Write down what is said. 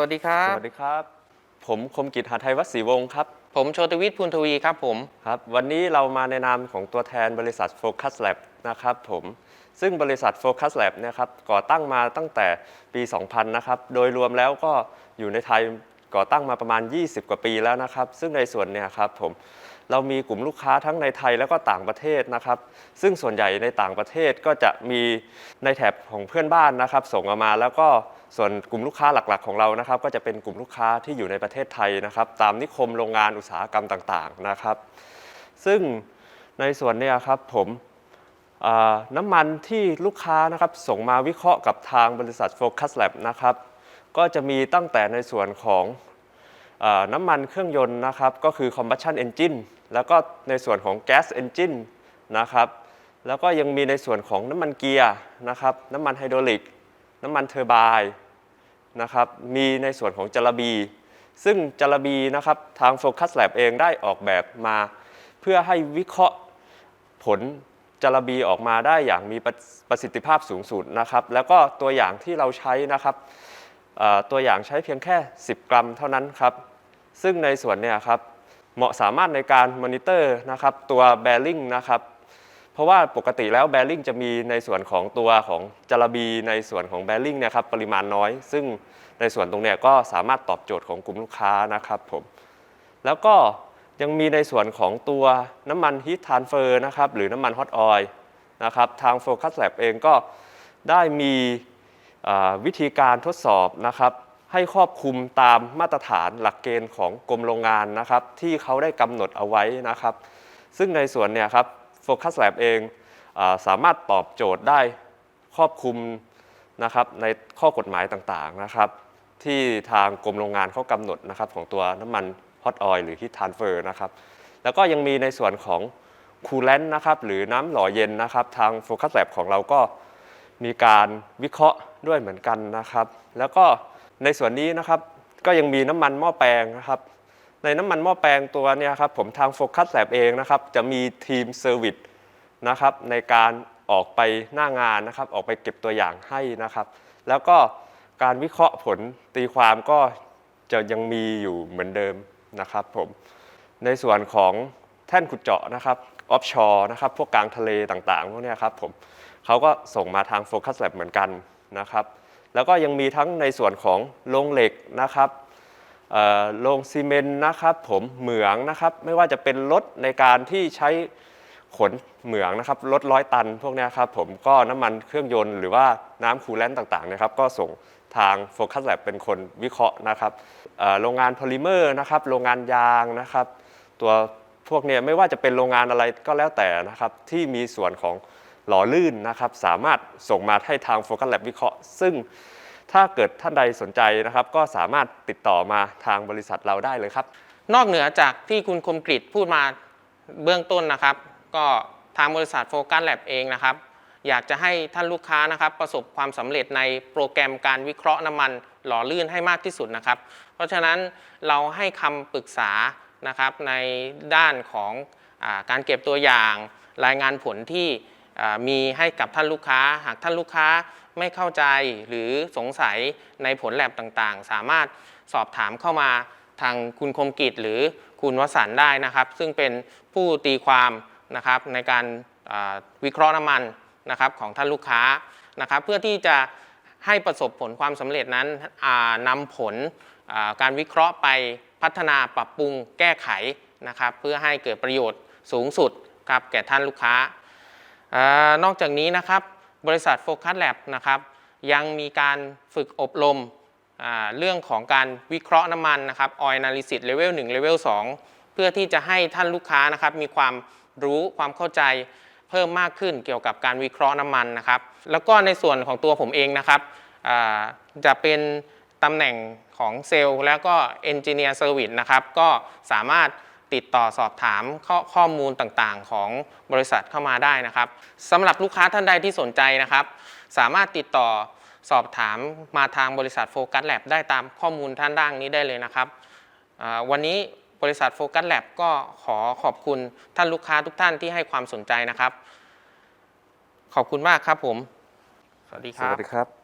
สวัสดีครับ สวัสดีครับ ผมคมกิจหาไทยวัฒศรีวงศ์ครับ ผมโชติวิทย์พูนทวีครับผมครับ วันนี้เรามาในนามของตัวแทนบริษัท Focus Lab นะครับผมซึ่งบริษัท Focus Lab เนะครับก่อตั้งมาตั้งแต่ปี 2000 นะครับ โดยรวมแล้วก็อยู่ในไทยก่อตั้งมาประมาณ 20 กว่าปีแล้วนะครับ ซึ่งในส่วนเนี่ยครับผม เรามีกลุ่มลูกค้าทั้งในไทยแล้วก็ต่างประเทศนะครับ ซึ่งส่วนใหญ่ในต่างประเทศก็จะมีในแถบของเพื่อนบ้านนะครับ ส่งออกมาแล้วก็ส่วนกลุ่มลูกค้าหลักๆ ของเรานะครับ ก็จะเป็นกลุ่มลูกค้าที่อยู่ในประเทศไทยนะครับ ตามนิคมโรงงานอุตสาหกรรมต่างๆนะครับ ซึ่งในส่วนนี้ครับผมน้ำมันที่ลูกค้านะครับส่งมาวิเคราะห์กับทางบริษัท Focus Lab นะครับ ก็จะมีตั้งแต่ในส่วนของอน้ำมันเครื่องยนต์นะครับ ก็คือ combustion engine แล้วก็ในส่วนของ gas engine นนะครับแล้วก็ยังมีในส่วนของน้ำมันเกียร์นะครับน้ำมันไฮดรอลิก น้ำมันเทอร์ไบน์นะครับมีในส่วนของจลบีซึ่งจลบีนะครับทาง Focus Lab เองได้ออกแบบมา เพื่อให้วิเคราะห์ผลจลบีออกมาได้อย่างมีประสิทธิภาพสูงสุดนะครับ แล้วก็ตัวอย่างที่เราใช้นะครับตัวอย่างใช้เพียงแค่ 10 กรัมเท่านั้นครับ ซึ่งในส่วนเนี่ยครับ เหมาะสามารถในการมอนิเตอร์นะครับตัวแบริ่งนะครับเพราะว่าปกติแล้วแบริ่งจะมีในส่วนของตัวของจลบีในส่วนของแบริ่งนี่ยครับปริมาณน้อย ซึ่งในส่วนตรงเนี้ยก็สามารถตอบโจทย์ของกลุ่มลูกค้านะครับผมแล้วก็ยังมีในส่วนของตัวน้ำมันฮีททานเฟอร์นะครับหรือน้ำมันฮอตออยล์นะครับทาง Focus Lab เองก็ได้มีวิธีการทดสอบนะครับ ให้ครอบคลุมตามมาตรฐานหลักเกณฑ์ของกรมโรงงานนะครับ ที่เขาได้กำหนดเอาไว้นะครับ ซึ่งในส่วนเนี่ยครับ Focus Lab เองอสามารถตอบโจทย์ได้ครอบคลุมนะครับในข้อกฎหมายต่างๆนะครับ ที่ทางกรมโรงงานเขากำหนดนะครับ ของตัวน้ำมันฮอตออยล์หรือฮีททานเฟอร์นะครับแล้วก็ยังมีในส่วนของคูลเลนต์นะครับหรือน้ำหล่อเย็นนะครับ ทาง Focus Lab ของเราก็มีการวิเคราะห์ด้วยเหมือนกันนะครับ แล้วก็ ในส่วนนี้นะครับก็ยังมีน้ำมันหม้อแปลงนะครับ ในน้ำมันหม้อแปลงตัวนี้ครับผมทาง Focus Lab เองนะครับ จะมีทีมเซอร์วิสนะครับในการออกไปหน้างานนะครับ ออกไปเก็บตัวอย่างให้นะครับ แล้วก็การวิเคราะห์ผลตีความก็จะยังมีอยู่เหมือนเดิมนะครับผมในส่วนของแท่นขุดเจาะนะครับออฟชอร์นะครับพวกกลางทะเลต่างๆพวกนี้ครับผมเขาก็ส่งมาทาง Focus Lab เหมือนกันนะครับ แล้วก็ยังมีทั้งในส่วนของโรงเหล็กนะครับโรงซีเมนต์นะครับ ผมเหมืองนะครับ ไม่ว่าจะเป็นรถในการที่ใช้ขนเหมืองนะครับรถร้อยตันพวกนี้ครับผมก็น้ำมันเครื่องยนต์หรือว่าน้ำคูลแลนต์ต่างๆนะครับ ก็ส่งทาง Focus Lab เป็นคนวิเคราะห์นะครับโรงงานโพลิเมอร์นะครับ โรงงานยางนะครับ ตัวพวกนี้ไม่ว่าจะเป็นโรงงานอะไรก็แล้วแต่นะครับ ที่มีส่วนของ หล่อลื่นนะครับ สามารถส่งมาให้ทาง Focus Lab วิเคราะห์ ซึ่งถ้าเกิดท่านใดสนใจนะครับ ก็สามารถติดต่อมาทางบริษัทเราได้เลยครับ นอกเหนือจากที่คุณคมกริตพูดมาเบื้องต้นนะครับ ก็ทางบริษัทโฟกัสแลบเองนะครับ อยากจะให้ท่านลูกค้านะครับ ประสบความสำเร็จในโปรแกรมการวิเคราะห์น้ำมันหล่อลื่นให้มากที่สุดนะครับ เพราะฉะนั้นเราให้คำปรึกษานะครับในด้านของอาการเก็บตัวอย่าง รายงานผลที่ มีให้กับท่านลูกค้า หากท่านลูกค้าไม่เข้าใจหรือสงสัยในผลแลบต่างๆ สามารถสอบถามเข้ามาทางคุณคมกิจหรือคุณวสันได้นะครับ ซึ่งเป็นผู้ตีความนะครับในการวิเคราะห์น้ำมันนะครับของท่านลูกค้านะครับ เพื่อที่จะให้ประสบผลความสำเร็จนั้นนำผลการวิเคราะห์ไปพัฒนาปรับปรุงแก้ไขนะครับ เพื่อให้เกิดประโยชน์สูงสุดครับแก่ท่านลูกค้า อนอกจากนี้นะครับบริษัทโฟกัสแลบนะครับยังมีการฝึกอบรมเรื่องของการวิเคราะห์น้ำมันนะครับออยนาลิซิสเลเวล1เลเวล2เพื่อที่จะให้ท่านลูกค้านะครับมีความรู้ความเข้าใจเพิ่มมากขึ้นเกี่ยวกับการวิเคราะห์น้ำมันนะครับ แล้วก็ในส่วนของตัวผมเองนะครับจะเป็นตำแหน่งของเซลล์แล้วก็เอนจิเนียร์เซอร์วิสนะครับก็สามารถ ติดต่อสอบถามข้อข้อมูลต่างๆ ของบริษัทเข้ามาได้นะครับสำหรับลูกค้าท่านใดที่สนใจนะครับ สามารถติดต่อสอบถามมาทางบริษัทโฟกัสแลบได้ตามข้อมูลท่านด้านนี้ได้เลยนะครับวันนี้บริษัทโฟกัสแลบก็ขอขอบคุณท่านลูกค้าทุกท่านที่ให้ความสนใจนะครับ ขอบคุณมากครับผม สวัสดีครับวัสดีครับ